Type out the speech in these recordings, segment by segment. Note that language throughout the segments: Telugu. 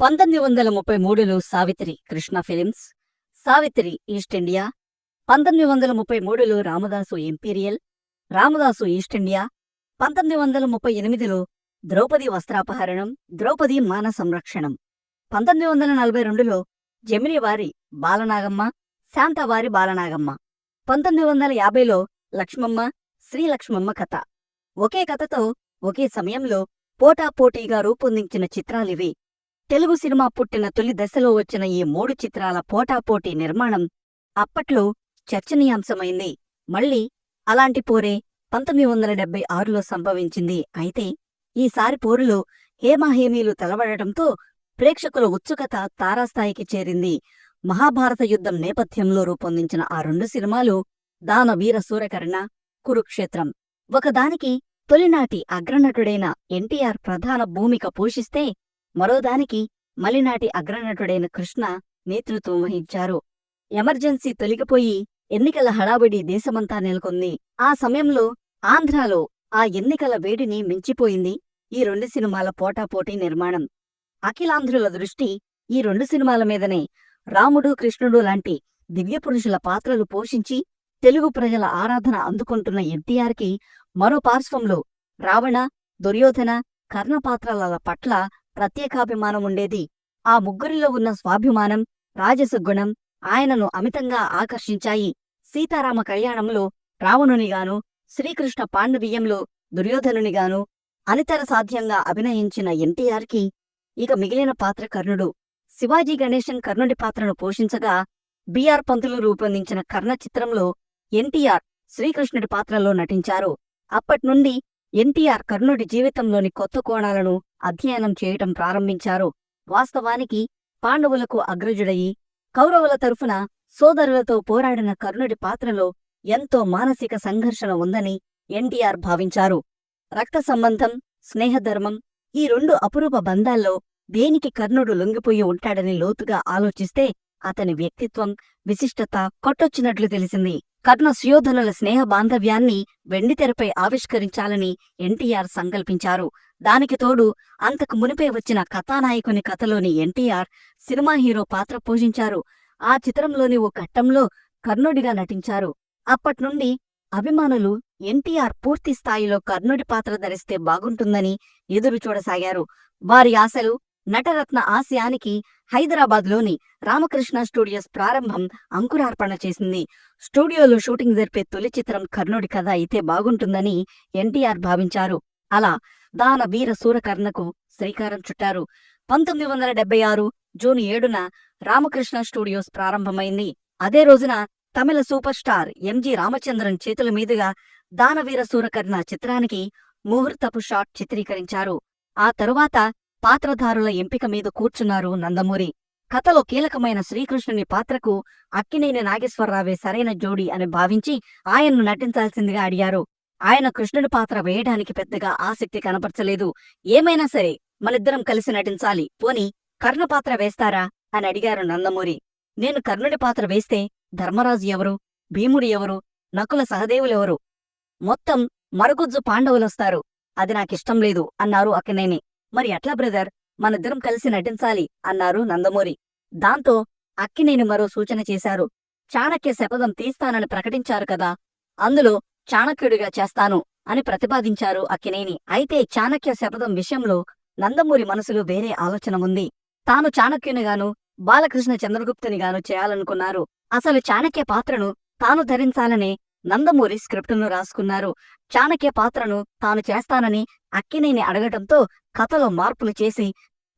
పంతొమ్మిది వందల ముప్పై మూడులో Savitri Krishna films Savitri East India పంతొమ్మిది వందల ముప్పై మూడులో Ramadasu Imperial Ramadasu East India పంతొమ్మిది వందల ముప్పై ఎనిమిదిలో ద్రౌపది వస్త్రాపహరణం ద్రౌపది మాన సంరక్షణం పంతొమ్మిది వందల నలభై రెండులో జమిని వారి బాలనాగమ్మ శాంతవారి బాలనాగమ్మ పంతొమ్మిది వందల యాభైలో లక్ష్మమ్మ శ్రీలక్ష్మమ్మ కథ. ఒకే కథతో ఒకే సమయంలో పోటాపోటీగా రూపొందించిన చిత్రాలివి తెలుగు సినిమా పుట్టిన తొలి దశలో వచ్చిన ఈ మూడు చిత్రాల పోటాపోటీ నిర్మాణం అప్పట్లో చర్చనీయాంశమైంది. మళ్ళీ అలాంటి పోరే పంతొమ్మిది వందల డెబ్బై ఆరులో సంభవించింది. అయితే ఈసారి పోరులో హేమాహేమీలు తలబడటంతో ప్రేక్షకుల ఉత్సుకత తారాస్థాయికి చేరింది. మహాభారత యుద్ధం నేపథ్యంలో రూపొందించిన ఆ రెండు సినిమాలు దాన వీర సూరకర్ణ కురుక్షేత్రం. ఒకదానికి తొలినాటి అగ్రనటుడైన ఎన్టీఆర్ ప్రధాన భూమిక పోషిస్తే మరోదానికి మలినాటి అగ్రనటుడైన కృష్ణ నేతృత్వం వహించారు. ఎమర్జెన్సీ తొలగిపోయి ఎన్నికల హడావిడి దేశమంతా నెలకొంది. ఆ సమయంలో ఆంధ్రాలో ఆ ఎన్నికల వేడిని మించిపోయింది ఈ రెండు సినిమాల పోటాపోటీ నిర్మాణం. అఖిలాంధ్రుల దృష్టి ఈ రెండు సినిమాల మీదనే. రాముడు కృష్ణుడు లాంటి దివ్యపురుషుల పాత్రలు పోషించి తెలుగు ప్రజల ఆరాధన అందుకుంటున్న ఎన్టీఆర్కి మరో పార్శ్వంలో రావణ దుర్యోధన కర్ణ పాత్రల పట్ల ప్రత్యేకాభిమానం ఉండేది. ఆ ముగ్గురిలో ఉన్న స్వాభిమానం రాజసుగుణం ఆయనను అమితంగా ఆకర్షించాయి. సీతారామ కళ్యాణంలో రావణునిగాను శ్రీకృష్ణ పాండవీయంలో దుర్యోధనునిగాను అనితర సాధ్యంగా అభినయించిన ఎన్టీఆర్కి ఇక మిగిలిన పాత్ర కర్ణుడు. శివాజీ గణేశన్ కర్ణుడి పాత్రను పోషించగా బిఆర్ పంతులు రూపొందించిన కర్ణ చిత్రంలో ఎన్టీఆర్ శ్రీకృష్ణుడి పాత్రలో నటించారు. అప్పట్నుండి ఎన్టీఆర్ కర్ణుడి జీవితంలోని కొత్త కోణాలను అధ్యయనం చేయటం ప్రారంభించారు. వాస్తవానికి పాండవులకు అగ్రజుడయి కౌరవుల తరఫున సోదరులతో పోరాడిన కర్ణుడి పాత్రలో ఎంతో మానసిక సంఘర్షణ ఉందని ఎన్టీఆర్ భావించారు. రక్త సంబంధం స్నేహధర్మం ఈ రెండు అపురూప బంధాల్లో దేనికి కర్ణుడు లొంగిపోయి ఉంటాడని లోతుగా ఆలోచిస్తే అతని వ్యక్తిత్వం విశిష్టత కొట్టొచ్చినట్లు తెలిసింది. కర్ణ సుయోధనుల స్నేహ బాంధవ్యాన్ని వెండితెరపై ఆవిష్కరించాలని ఎన్టీఆర్ సంకల్పించారు. దానికి తోడు అంతకు మునిపే వచ్చిన కథానాయకుని కథలోని ఎన్టీఆర్ సినిమా హీరో పాత్ర పోషించారు. ఆ చిత్రంలోని ఓ ఘట్టంలో కర్ణుడిగా నటించారు. అప్పట్నుండి అభిమానులు ఎన్టీఆర్ పూర్తి స్థాయిలో కర్ణుడి పాత్ర ధరిస్తే బాగుంటుందని ఎదురు చూడసాగారు వారి ఆశలు నటరత్న ఆశయానికి హైదరాబాద్లోని రామకృష్ణ స్టూడియోస్ ప్రారంభం అంకురార్పణ చేసింది. స్టూడియోలో షూటింగ్ జరిపే తొలి చిత్రం కర్ణుడి కథ అయితే బాగుంటుందని ఎన్టీఆర్ భావించారు. అలా దాన వీర సూరకర్ణకు శ్రీకారం చుట్టారు. పంతొమ్మిది వందల డెబ్బై ఆరు జూన్ ఏడున రామకృష్ణ స్టూడియోస్ ప్రారంభమైంది. అదే రోజున Tamil super star MG Ramachandran చేతుల మీదుగా దానవీర సూరకర్ణ చిత్రానికి ముహూర్తపు షాట్ చిత్రీకరించారు. ఆ తరువాత పాత్రధారుల ఎంపిక మీద కూర్చున్నారు నందమూరి. కథలో కీలకమైన శ్రీకృష్ణుని పాత్రకు అక్కినేని నాగేశ్వరరావే సరైన జోడి అని భావించి ఆయన్ను నటించాల్సిందిగా అడిగారు. ఆయన కృష్ణుడి పాత్ర వేయడానికి పెద్దగా ఆసక్తి కనపరచలేదు. ఏమైనా సరే మనిద్దరం కలిసి నటించాలి. పోని కర్ణ పాత్ర వేస్తారా? అని అడిగారు నందమూరి. నేను కర్ణుడి పాత్ర వేస్తే ధర్మరాజు ఎవరు? భీముడు ఎవరు? నకుల సహదేవులెవరు మొత్తం మరుగుజ్జు పాండవులొస్తారు. అది నాకిష్టం లేదు అన్నారు అక్కినేని. మరి ఎట్లా బ్రదర్? మనిద్దరం కలిసి నటించాలి అన్నారు నందమూరి. దాంతో అక్కినేని మరో సూచన చేశారు. చాణక్య శపథం తీస్తానని ప్రకటించారు కదా అందులో చాణక్యుడిగా చేస్తాను అని ప్రతిపాదించారు అక్కినేని. అయితే చాణక్య శపథం విషయంలో నందమూరి మనసులో వేరే ఆలోచన ఉంది. తాను చాణక్యునిగాను బాలకృష్ణ చంద్రగుప్తునిగాను చేయాలనుకున్నారు. అసలు చాణక్య పాత్రను తాను ధరించాలనే నందమూరి స్క్రిప్టును రాసుకున్నారు. చాణక్య పాత్రను తాను చేస్తానని అక్కినేని అడగటంతో కథలో మార్పులు చేసి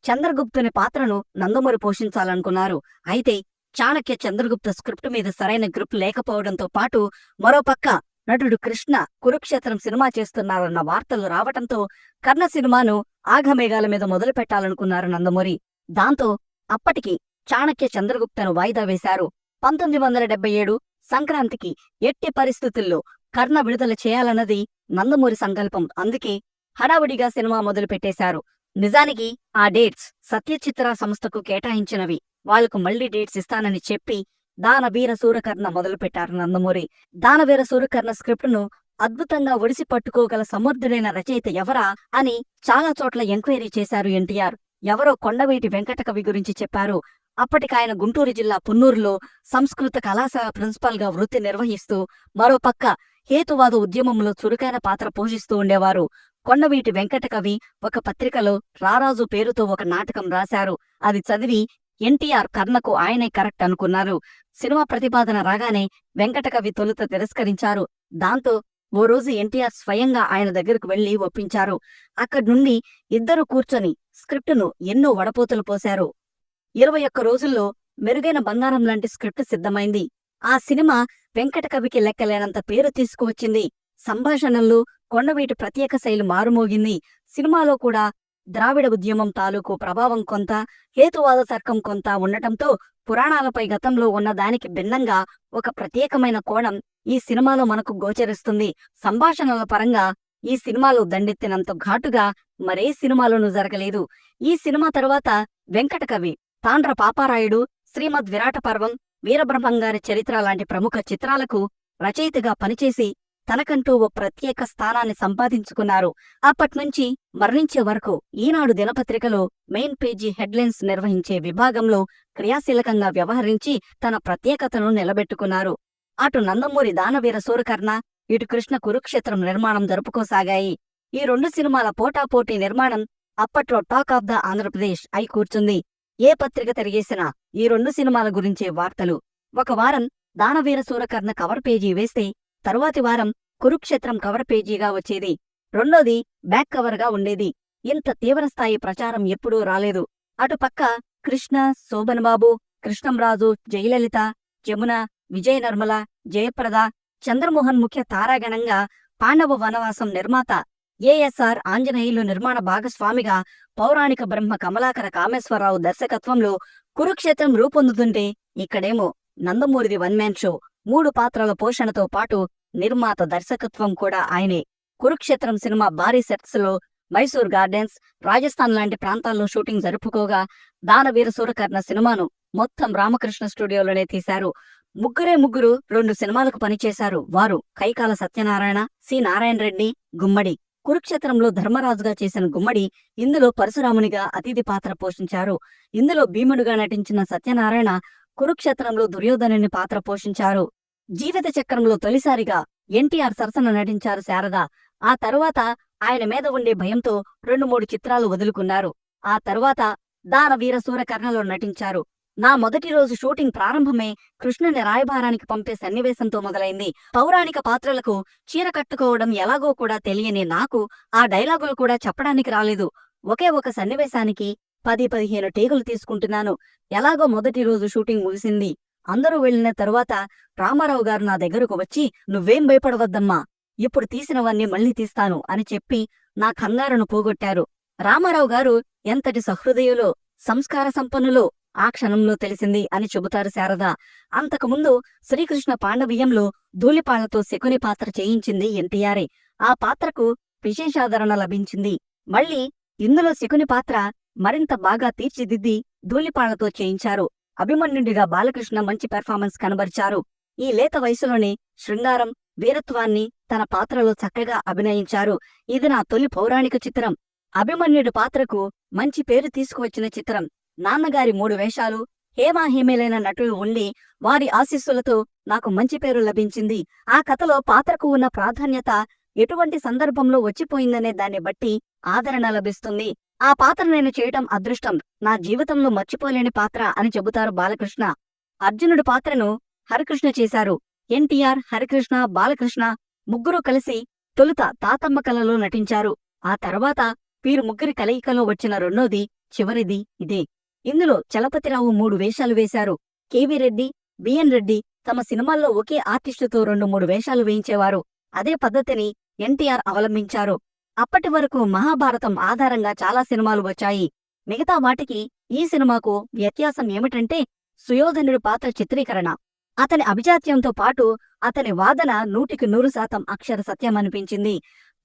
చంద్రగుప్తుని పాత్రను నందమూరి పోషించాలనుకున్నారు. అయితే చాణక్య చంద్రగుప్త స్క్రిప్ట్ మీద సరైన గ్రిప్ లేకపోవడంతో పాటు మరోపక్క నటుడు కృష్ణ కురుక్షేత్రం సినిమా చేస్తున్నారన్న వార్తలు రావటంతో కర్ణ సినిమాను ఆఘమేఘాల మీద మొదలు పెట్టాలనుకున్నారు నందమూరి. దాంతో అప్పటికి చాణక్య చంద్రగుప్తను వాయిదా వేశారు. పంతొమ్మిది వందల డెబ్బై ఏడు సంక్రాంతికి ఎట్టి పరిస్థితుల్లో కర్ణ విడుదల చేయాలన్నది నందమూరి సంకల్పం. అందుకే హడావుడిగా సినిమా మొదలు పెట్టేశారు నిజానికి ఆ డేట్స్ సత్యచిత్ర సంస్థకు కేటాయించినవి. వాళ్ళకు మళ్ళీ డేట్స్ ఇస్తానని చెప్పి దానవీర సూరకర్ణ మొదలుపెట్టారు నందమూరి. దానవీర సూరకర్ణ స్క్రిప్టును అద్భుతంగా ఒడిసి పట్టుకోగల సమర్థుడైన రచయిత ఎవరా అని చాలా చోట్ల ఎంక్వైరీ చేశారు ఎన్టీఆర్. ఎవరో కొండవీటి వెంకటకవి గురించి చెప్పారు. అప్పటికాయన గుంటూరు జిల్లా పున్నూరులో సంస్కృత కళాశాల ప్రిన్సిపాల్గా వృత్తి నిర్వహిస్తూ మరోపక్క హేతువాద ఉద్యమంలో చురుకైన పాత్ర పోషిస్తూ ఉండేవారు. కొండవీటి వెంకటకవి ఒక పత్రికలో రారాజు పేరుతో ఒక నాటకం రాశారు. అది చదివి ఎన్టీఆర్ కర్ణకు ఆయనే కరెక్ట్ అనుకున్నారు. సినిమా ప్రతిపాదన రాగానే వెంకటకవి తొలుత తిరస్కరించారు. దాంతో ఓ రోజు ఎన్టీఆర్ స్వయంగా ఆయన దగ్గరకు వెళ్ళి ఒప్పించారు. అక్కడి నుండి ఇద్దరు కూర్చొని స్క్రిప్టును ఎన్నో వడపోతలు పోశారు. ఇరవై ఒక్క రోజుల్లో మెరుగైన బంగారం లాంటి స్క్రిప్ట్ సిద్ధమైంది. ఆ సినిమా వెంకటకవికి లెక్కలేనంత పేరు తీసుకువచ్చింది. సంభాషణల్లో కొండవీటి ప్రత్యేక శైలి మారుమోగింది. సినిమాలో కూడా ద్రావిడ ఉద్యమం తాలూకు ప్రభావం కొంత హేతువాద తర్కం కొంత ఉండటంతో పురాణాలపై గతంలో ఉన్న దానికి భిన్నంగా ఒక ప్రత్యేకమైన కోణం ఈ సినిమాలో మనకు గోచరిస్తుంది. సంభాషణల పరంగా ఈ సినిమాలో దండెత్తినంత ఘాటుగా మరే సినిమాలోనూ జరగలేదు. ఈ సినిమా తరువాత వెంకటకవి తాండ్ర పాపారాయుడు శ్రీమద్ విరాట పర్వం వీరబ్రహ్మంగారి చరిత్ర లాంటి ప్రముఖ చిత్రాలకు రచయితగా పనిచేసి తనకంటూ ఓ ప్రత్యేక స్థానాన్ని సంపాదించుకున్నారు. అప్పట్నుంచి మరణించే వరకు ఈనాడు దినపత్రికలో మెయిన్ పేజీ హెడ్లైన్స్ నిర్వహించే విభాగంలో క్రియాశీలకంగా వ్యవహరించి తన ప్రత్యేకతను నిలబెట్టుకున్నారు. అటు నందమూరి దానవీర సూరకర్ణ ఇటు కృష్ణ కురుక్షేత్రం నిర్మాణం జరుపుకోసాగాయి. ఈ రెండు సినిమాల పోటాపోటీ నిర్మాణం అప్పట్లో టాక్ ఆఫ్ ద ఆంధ్రప్రదేశ్ అయి కూర్చుంది. ఏ పత్రిక తిరిగేసినా ఈ రెండు సినిమాల గురించే వార్తలు. ఒక వారం దానవీర సూరకర్ణ కవర్ పేజీ వేస్తే తరువాతి వారం కురుక్షేత్రం కవర్ పేజీగా వచ్చేది. రెండోది బ్యాక్ కవర్గా ఉండేది. ఇంత తీవ్రస్థాయి ప్రచారం ఎప్పుడూ రాలేదు. అటుపక్క కృష్ణ శోభనబాబు కృష్ణంరాజు జయలలిత జమున విజయ నిర్మల జయప్రద చంద్రమోహన్ ముఖ్య తారాగణంగా పాండవ వనవాసం నిర్మాత ఏఎస్ఆర్ ఆంజనేయులు నిర్మాణ భాగస్వామిగా పౌరాణిక బ్రహ్మ కమలాకర కామేశ్వరరావు దర్శకత్వంలో కురుక్షేత్రం రూపొందుతుంటే ఇక్కడేమో నందమూరిది వన్ మ్యాన్ షో. మూడు పాత్రల పోషణతో పాటు నిర్మాత దర్శకత్వం కూడా ఆయనే. కురుక్షేత్రం సినిమా భారీ సెట్స్లో మైసూర్ గార్డెన్స్ రాజస్థాన్ లాంటి ప్రాంతాల్లో షూటింగ్ జరుపుకోగా దానవీర సూరకర్ణ సినిమాను మొత్తం రామకృష్ణ స్టూడియోలోనే తీశారు. ముగ్గురే ముగ్గురు రెండు సినిమాలకు పనిచేశారు. వారు కైకాల సత్యనారాయణ సి. నారాయణ రెడ్డి గుమ్మడి. కురుక్షేత్రంలో ధర్మరాజుగా చేసిన గుమ్మడి ఇందులో పరశురామునిగా అతిథి పాత్ర పోషించారు. ఇందులో భీముడుగా నటించిన సత్యనారాయణ కురుక్షేత్రంలో దుర్యోధనుని పాత్ర పోషించారు. జీవిత చక్రంలో తొలిసారిగా ఎన్టీఆర్ సరసన నటించారు శారద. ఆ తరువాత ఆయన మీద ఉండే భయంతో రెండు మూడు చిత్రాలు వదులుకున్నారు. ఆ తరువాత దానవీర సూరకర్ణలో నటించారు. నా మొదటి రోజు షూటింగ్ ప్రారంభమే కృష్ణుని రాయబారానికి పంపే సన్నివేశంతో మొదలైంది. పౌరాణిక పాత్రలకు చీర కట్టుకోవడం ఎలాగో కూడా తెలియని నాకు ఆ డైలాగులు కూడా చెప్పడానికి రాలేదు. ఒకే ఒక సన్నివేశానికి పది పదిహేను టేకులు తీసుకుంటున్నాను. ఎలాగో మొదటి రోజు షూటింగ్ ముగిసింది. అందరూ వెళ్ళిన తరువాత రామారావు గారు నా దగ్గరకు వచ్చి నువ్వేం భయపడవద్దమ్మా ఇప్పుడు తీసినవన్నీ మళ్ళీ తీస్తాను అని చెప్పి నా కంగారును పోగొట్టారు. రామారావు గారు ఎంతటి సహృదయులో సంస్కార సంపన్నులో ఆ క్షణంలో తెలిసింది అని చెబుతారు శారద. అంతకుముందు శ్రీకృష్ణ పాండవీయంలో ధూళిపాలతో శకుని పాత్ర చేయించింది ఎన్టీఆరే. ఆ పాత్రకు విశేషాదరణ లభించింది. మళ్ళీ ఇందులో శకుని పాత్ర మరింత బాగా తీర్చిదిద్ది ధూళిపాళ్ళతో చేయించారు. అభిమన్యుడిగా బాలకృష్ణ మంచి పెర్ఫార్మెన్స్ కనబరిచారు. ఈ లేత వయసులోనే శృంగారం వీరత్వాన్ని తన పాత్రలో చక్కగా అభినయించారు. ఇది నా తొలి పౌరాణిక చిత్రం. అభిమన్యుడి పాత్రకు మంచి పేరు తీసుకువచ్చిన చిత్రం. నాన్నగారి మూడు వేషాలు హేమాహేమేలైన నటులు ఉండి వారి ఆశీస్సులతో నాకు మంచి పేరు లభించింది. ఆ కథలో పాత్రకు ఉన్న ప్రాధాన్యత ఎటువంటి సందర్భంలో వచ్చిపోయిందనే దాన్ని బట్టి ఆదరణ లభిస్తుంది. ఆ పాత్ర నేను చేయటం అదృష్టం. నా జీవితంలో మర్చిపోలేని పాత్ర అని చెబుతారు బాలకృష్ణ. అర్జునుడి పాత్రను హరికృష్ణ చేశారు. ఎన్టీఆర్ హరికృష్ణ బాలకృష్ణ ముగ్గురు కలిసి తొలుత తాతమ్మ కలలో నటించారు. ఆ తర్వాత వీరు ముగ్గురి కలయికలో వచ్చిన రెండోది చివరిది ఇదే. ఇందులో చలపతిరావు మూడు వేషాలు వేశారు. కేవీ రెడ్డి బిఎన్ రెడ్డి తమ సినిమాల్లో ఒకే ఆర్టిస్టుతో రెండు మూడు వేషాలు వేయించేవారు. అదే పద్ధతిని ఎన్టీఆర్ అవలంబించారు. అప్పటి వరకు మహాభారతం ఆధారంగా చాలా సినిమాలు వచ్చాయి. మిగతా వాటికి ఈ సినిమాకు వ్యత్యాసం ఏమిటంటే సుయోధనుడి పాత్ర చిత్రీకరణ. అతని అభిజాత్యంతో పాటు అతని వాదన నూటికి నూరు శాతం అక్షర సత్యం అనిపించింది.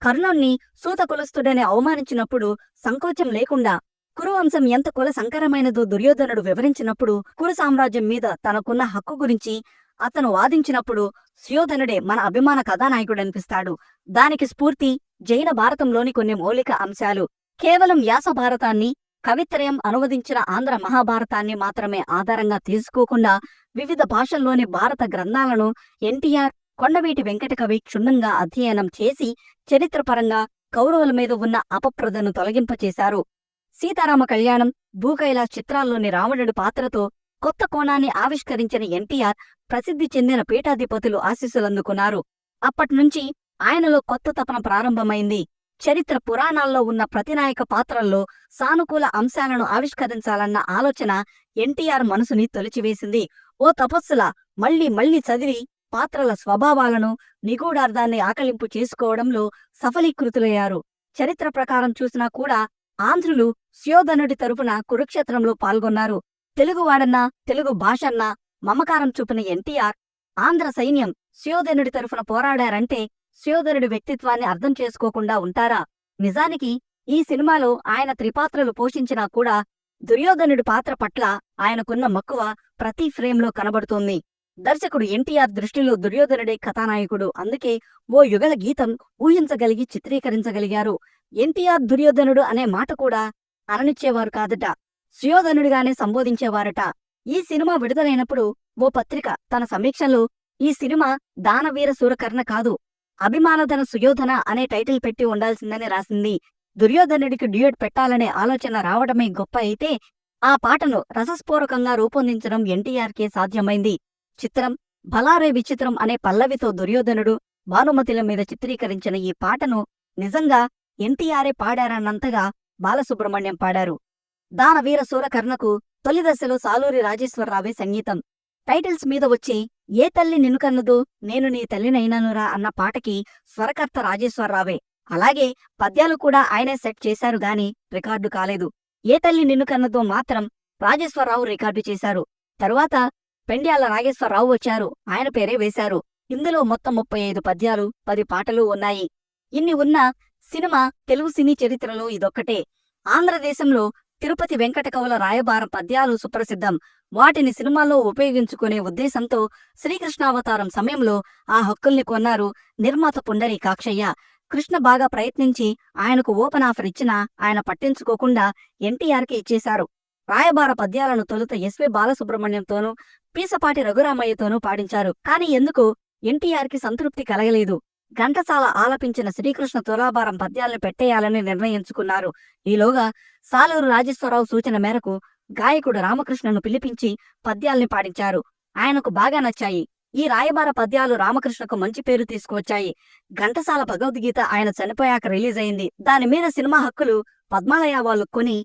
కర్ణుణ్ణి సూత కులస్తుడని అవమానించినప్పుడు సంకోచం లేకుండా కురువంశం ఎంత కుల సంకరమైనదో దుర్యోధనుడు వివరించినప్పుడు కురు సామ్రాజ్యం మీద తనకున్న హక్కు గురించి అతను వాదించినప్పుడు సుయోధనుడే మన అభిమాన కథానాయకుడనిపిస్తాడు. దానికి స్ఫూర్తి జైన భారతంలోని కొన్ని మౌలిక అంశాలు. కేవలం వ్యాస భారతాన్ని కవిత్రయం అనువదించిన ఆంధ్ర మహాభారతాన్ని మాత్రమే ఆధారంగా తీసుకోకుండా వివిధ భాషల్లోని భారత గ్రంథాలను ఎన్టీఆర్ కొండవీటి వెంకటకవి క్షుణ్ణంగా అధ్యయనం చేసి చరిత్రపరంగా కౌరవుల మీద ఉన్న అపప్రదను తొలగింపచేశారు. సీతారామ కళ్యాణం భూకైలాస్ చిత్రాల్లోని రావణుడి పాత్రతో కొత్త కోణాన్ని ఆవిష్కరించిన ఎన్టీఆర్ ప్రసిద్ధి చెందిన పీఠాధిపతులు ఆశీస్సులందుకున్నారు. అప్పట్నుంచి ఆయనలో కొత్త తపన ప్రారంభమైంది. చరిత్ర పురాణాల్లో ఉన్న ప్రతినాయక పాత్రల్లో సానుకూల అంశాలను ఆవిష్కరించాలన్న ఆలోచన ఎన్టీఆర్ మనసుని తొలిచివేసింది. ఓ తపస్సుల మళ్ళీ మళ్ళీ చదివి పాత్రల స్వభావాలను నిగూఢార్థాన్ని ఆకలింపు చేసుకోవడంలో సఫలీకృతులయ్యారు. చరిత్ర ప్రకారం చూసినా కూడా ఆంధ్రులు సుయోధనుడి తరపున కురుక్షేత్రంలో పాల్గొన్నారు. తెలుగువాడన్నా తెలుగు భాషన్నా మమకారం చూపిన ఎన్టీఆర్ ఆంధ్ర సైన్యం సుయోధనుడి తరఫున పోరాడారంటే సుయోధనుడి వ్యక్తిత్వాన్ని అర్థం చేసుకోకుండా ఉంటారా? నిజానికి ఈ సినిమాలో ఆయన త్రిపాత్రలు పోషించినా కూడా దుర్యోధనుడి పాత్ర పట్ల ఆయనకున్న మక్కువ ప్రతి ఫ్రేమ్లో కనబడుతోంది. దర్శకుడు ఎన్టీఆర్ దృష్టిలో దుర్యోధనుడే కథానాయకుడు. అందుకే ఓ యుగల గీతం ఊహించగలిగి చిత్రీకరించగలిగారు. ఎన్టీఆర్ దుర్యోధనుడు అనే మాట కూడా అననిచ్చేవారు కాదట. సుయోధనుడిగానే సంబోధించేవారట. ఈ సినిమా విడుదలైనప్పుడు ఓ పత్రిక తన సమీక్షలో ఈ సినిమా దానవీర సూరకర్ణ కాదు అభిమానధన సుయోధన అనే టైటిల్ పెట్టి ఉండాల్సిందని రాసింది. దుర్యోధనుడికి డ్యూయట్ పెట్టాలనే ఆలోచన రావడమే గొప్ప అయితే ఆ పాటను రసస్పూర్వకంగా రూపొందించడం ఎన్టీఆర్కే సాధ్యమైంది. చిత్రం భలారే విచిత్రం అనే పల్లవితో దుర్యోధనుడు భానుమతిల మీద చిత్రీకరించిన ఈ పాటను నిజంగా ఎన్టీఆరే పాడారన్నంతగా బాలసుబ్రహ్మణ్యం పాడారు. దానవీర సూరకర్ణకు తొలి దశలో సాలూరి రాజేశ్వరరావే సంగీతం. టైటిల్స్ మీద వచ్చి ఏ తల్లి నిన్నుకన్నదో నేను నీ తల్లినైనానురా అన్న పాటకి స్వరకర్త రాజేశ్వరరావే. అలాగే పద్యాలు కూడా ఆయనే సెట్ చేశారు గాని రికార్డు కాలేదు. ఏ తల్లి నిన్ను కన్నదో మాత్రం రాజేశ్వరరావు రికార్డు చేశారు. తరువాత పెండ్యాల నాగేశ్వరరావు వచ్చారు. ఆయన పేరే వేశారు. ఇందులో మొత్తం ముప్పై ఐదు పద్యాలు పది పాటలు ఉన్నాయి. ఇన్ని ఉన్న సినిమా తెలుగు సినీ చరిత్రలో ఇదొక్కటే. ఆంధ్రదేశంలో తిరుపతి వెంకట కవుల రాయబారం పద్యాలు సుప్రసిద్ధం. వాటిని సినిమాల్లో ఉపయోగించుకునే ఉద్దేశంతో శ్రీకృష్ణావతారం సమయంలో ఆ హక్కుల్ని కొన్నారు నిర్మాత పుండరి కాక్షయ్య. కృష్ణ బాగా ప్రయత్నించి ఆయనకు ఓపెన్ ఆఫర్ ఇచ్చినా ఆయన పట్టించుకోకుండా ఎన్టీఆర్కి ఇచ్చేశారు. రాయబార పద్యాలను తొలుత ఎస్వి బాలసుబ్రహ్మణ్యంతోనూ పీసపాటి రఘురామయ్యతోనూ పాడించారు. కాని ఎందుకు? ఎన్టీఆర్కి సంతృప్తి కలగలేదు. ఘంటసాల ఆలపించిన శ్రీకృష్ణ తులాభారం పద్యాలను పెట్టేయాలని నిర్ణయించుకున్నారు. ఈలోగా సాలూరు రాజేశ్వరరావు సూచన మేరకు గాయకుడు రామకృష్ణను పిలిపించి పద్యాల్ని పాడించారు. ఆయనకు బాగా నచ్చాయి. ఈ రాయబార పద్యాలు రామకృష్ణకు మంచి పేరు తీసుకువచ్చాయి. ఘంటసాల భగవద్గీత ఆయన చనిపోయాక రిలీజ్ అయింది దాని మీద సినిమా హక్కులు పద్మాలయ వాళ్ళు కొని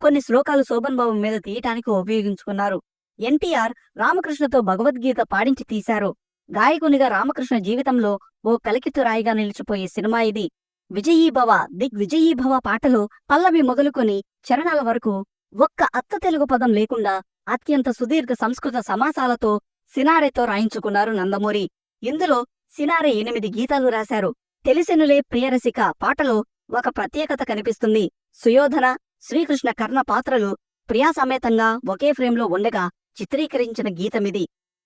కొన్ని శ్లోకాలు శోభన్ బాబు మీద తీయటానికి ఉపయోగించుకున్నారు. ఎన్టీఆర్ రామకృష్ణతో భగవద్గీత పాడించి తీశారు. గాయకునిగా రామకృష్ణ జీవితంలో ఓ కలికితురాయిగా నిలిచిపోయే సినిమా ఇది. విజయీభవ దిగ్ విజయీభవ పాటలో పల్లవి మొదలుకొని చరణాల వరకు ఒక్క అత్త తెలుగు పదం లేకుండా అత్యంత సుదీర్ఘ సంస్కృత సమాసాలతో సినారెతో రాయించుకున్నారు నందమూరి. ఇందులో సినారె ఎనిమిది గీతాలు రాశారు. తెలిసినులే ప్రియరసిక పాటలో ఒక ప్రత్యేకత కనిపిస్తుంది. సుయోధన శ్రీకృష్ణ కర్ణ పాత్రలు ప్రియాసమేతంగా ఒకే ఫ్రేంలో ఉండగా చిత్రీకరించిన గీతమిది.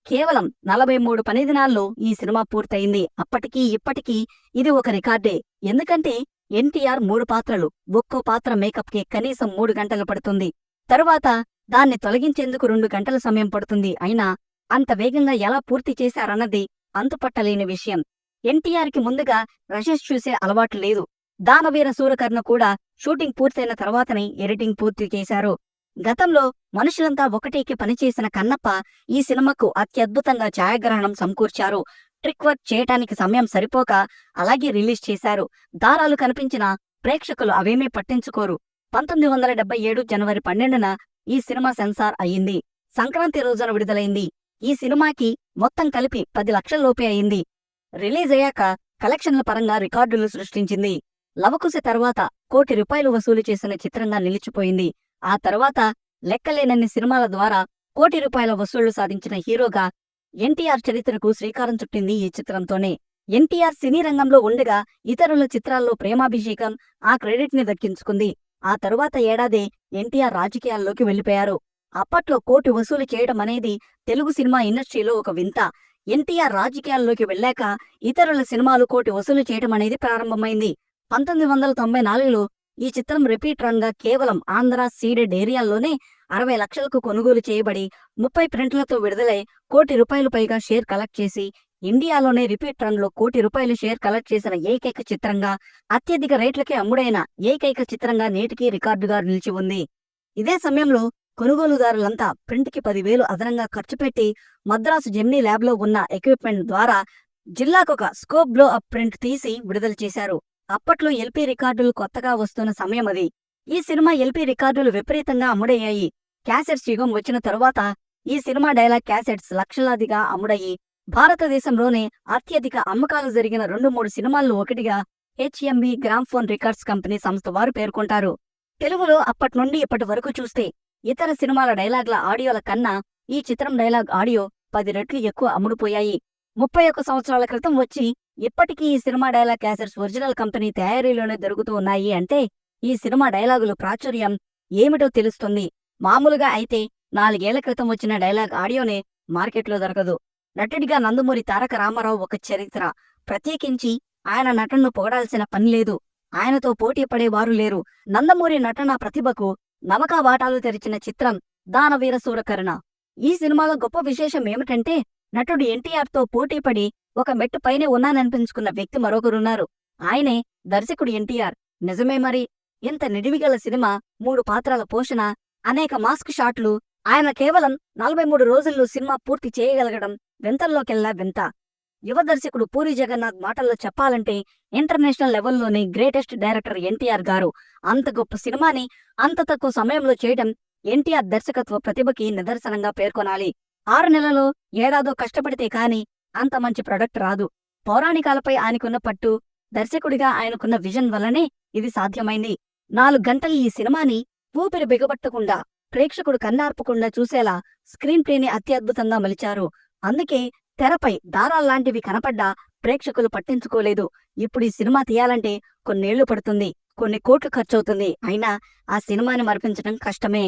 కేవలం నలభై మూడు పనిదినాల్లో ఈ సినిమా పూర్తయింది. అప్పటికీ ఇప్పటికీ ఇది ఒక రికార్డే. ఎందుకంటే ఎన్టీఆర్ మూడు పాత్రలు ఒక్కో పాత్ర మేకప్కి కనీసం మూడు గంటలు పడుతుంది. తరువాత దాన్ని తొలగించేందుకు రెండు గంటల సమయం పడుతుంది. అయినా అంత వేగంగా ఎలా పూర్తి చేశారన్నది అంతుపట్టలేని విషయం. ఎన్టీఆర్కి ముందుగా రషెస్ చూసే అలవాటు లేదు. దానవీర సూరకర్ణ కూడా షూటింగ్ పూర్తయిన తర్వాతనే ఎడిటింగ్ పూర్తి చేశారు. గతంలో మనుషులంతా ఒకటేకి పనిచేసిన కన్నప్ప ఈ సినిమాకు అత్యద్భుతంగా ఛాయాగ్రహణం సమకూర్చారు. ట్రిక్ వర్క్ చేయటానికి సమయం సరిపోక అలాగే రిలీజ్ చేశారు. దారాలు కనిపించిన ప్రేక్షకులు అవేమీ పట్టించుకోరు. పంతొమ్మిది వందల డెబ్బై ఏడు జనవరి పన్నెండున ఈ సినిమా సెన్సార్ అయ్యింది. సంక్రాంతి రోజున విడుదలైంది. ఈ సినిమాకి మొత్తం కలిపి పది లక్షల లోపే అయింది రిలీజ్ అయ్యాక కలెక్షన్ల పరంగా రికార్డులు సృష్టించింది. లవకుశ తర్వాత కోటి రూపాయలు వసూలు చేసిన చిత్రంగా నిలిచిపోయింది. ఆ తర్వాత లెక్కలేనన్ని సినిమాల ద్వారా కోటి రూపాయల వసూళ్ళు సాధించిన హీరోగా ఎన్టీఆర్ చరిత్రకు శ్రీకారం చుట్టింది ఈ చిత్రంతోనే. ఎన్టీఆర్ సినీ రంగంలో ఉండగా ఇతరుల చిత్రాల్లో ప్రేమాభిషేకం ఆ క్రెడిట్ని దక్కించుకుంది. ఆ తరువాత ఏడాదే ఎన్టీఆర్ రాజకీయాల్లోకి వెళ్ళిపోయారు అప్పట్లో కోటి వసూలు చేయడం అనేది తెలుగు సినిమా ఇండస్ట్రీలో ఒక వింత. ఎన్టీఆర్ రాజకీయాల్లోకి వెళ్ళాక ఇతరుల సినిమాలు కోటి వసూలు చేయడం అనేది ప్రారంభమైంది. పంతొమ్మిది వందల తొంభై నాలుగులో ఈ చిత్రం రిపీట్ రన్గా కేవలం ఆంధ్ర సీడెడ్ ఏరియాల్లోనే అరవై లక్షలకు కొనుగోలు చేయబడి ముప్పై ప్రింట్లతో విడుదలై కోటి రూపాయలు పైగా షేర్ కలెక్ట్ చేసి ఇండియాలోనే రిపీట్ రన్లో కోటి రూపాయలు షేర్ కలెక్ట్ చేసిన ఏకైక చిత్రంగా అత్యధిక రేట్లకే అమ్ముడైన ఏకైక చిత్రంగా నేటికి రికార్డుగా నిలిచి ఉంది. ఇదే సమయంలో కొనుగోలుదారులంతా ప్రింట్కి పదివేలు అదనంగా ఖర్చు పెట్టి మద్రాసు జెమ్నీ ల్యాబ్లో ఉన్న ఎక్విప్మెంట్ ద్వారా జిల్లాకొక స్కోప్ బ్లో అప్ ప్రింట్ తీసి విడుదల చేశారు. అప్పట్లో ఎల్పీ రికార్డులు కొత్తగా వస్తున్న సమయం అది. ఈ సినిమా ఎల్పీ రికార్డులు విపరీతంగా అమ్ముడయ్యాయి. క్యాసెట్స్ యుగం వచ్చిన తరువాత ఈ సినిమా డైలాగ్ క్యాసెట్స్ లక్షలాదిగా అమ్ముడయ్యి భారతదేశంలోనే అత్యధిక అమ్మకాలు జరిగిన రెండు మూడు సినిమాల్లో ఒకటిగా హెచ్ఎంబి గ్రామ్ఫోన్ రికార్డ్స్ కంపెనీ సంస్థ వారు పేర్కొంటారు. తెలుగులో అప్పటి నుండి ఇప్పటి వరకు చూస్తే ఇతర సినిమాల డైలాగ్ల ఆడియోల కన్నా ఈ చిత్రం డైలాగ్ ఆడియో పది రెట్లు ఎక్కువ అమ్ముడుపోయాయి. ముప్పై ఒక్క సంవత్సరాల క్రితం వచ్చి ఇప్పటికీ ఈ cinema dialogue cassettes original company తయారీలోనే దొరుకుతూ ఉన్నాయి అంటే ఈ సినిమా డైలాగులు ప్రాచుర్యం ఏమిటో తెలుస్తుంది. మామూలుగా అయితే నాలుగేళ్ళ క్రితం వచ్చిన డైలాగ్ ఆడియోనే మార్కెట్లో దొరకదు. నటుడిగా నందమూరి తారక రామారావు ఒక చరిత్ర. ప్రత్యేకించి ఆయన నటనను పొగడాల్సిన పని లేదు. ఆయనతో పోటీ పడేవారు లేరు. నందమూరి నటన ప్రతిభకు నమకా వాటాలు తెరిచిన చిత్రం దానవీర సూరకరణ. ఈ సినిమాలో గొప్ప విశేషం ఏమిటంటే నటుడు ఎన్టీఆర్తో పోటీపడి ఒక మెట్టు పైనే ఉన్నాననిపించుకున్న వ్యక్తి మరొకరున్నారు. ఆయనే దర్శకుడు ఎన్టీఆర్. నిజమే మరి. ఇంత నిడివిగల సినిమా మూడు పాత్రల పోషణ అనేక మాస్క్ షాట్లు ఆయన కేవలం నలభై మూడు రోజుల్లో సినిమా పూర్తి చేయగలగడం వింతల్లోకెల్లా వింత. యువ దర్శకుడు పూరి జగన్నాథ్ మాటల్లో చెప్పాలంటే ఇంటర్నేషనల్ లెవెల్లోని గ్రేటెస్ట్ డైరెక్టర్ ఎన్టీఆర్ గారు. అంత గొప్ప సినిమాని అంత తక్కువ సమయంలో చేయడం ఎన్టీఆర్ దర్శకత్వ ప్రతిభకి నిదర్శనంగా పేర్కొనాలి. ఆరు నెలలో ఏడాదో కష్టపడితే కాని అంత మంచి ప్రొడక్ట్ రాదు. పౌరాణికాలపై ఆయనకున్న పట్టు దర్శకుడిగా ఆయనకున్న విజన్ వల్లనే ఇది సాధ్యమైంది. నాలుగు గంటలు ఈ సినిమాని ఊపిరి బిగబట్టకుండా ప్రేక్షకుడు కన్నార్పకుండా చూసేలా స్క్రీన్ ప్లేని అత్యద్భుతంగా మలిచారు. అందుకే తెరపై దారాల్లాంటివి కనపడ్డా ప్రేక్షకులు పట్టించుకోలేదు. ఇప్పుడు ఈ సినిమా తీయాలంటే కొన్నేళ్ళు పడుతుంది కొన్ని కోట్లు ఖర్చవుతుంది. అయినా ఆ సినిమాని మరిపించడం కష్టమే.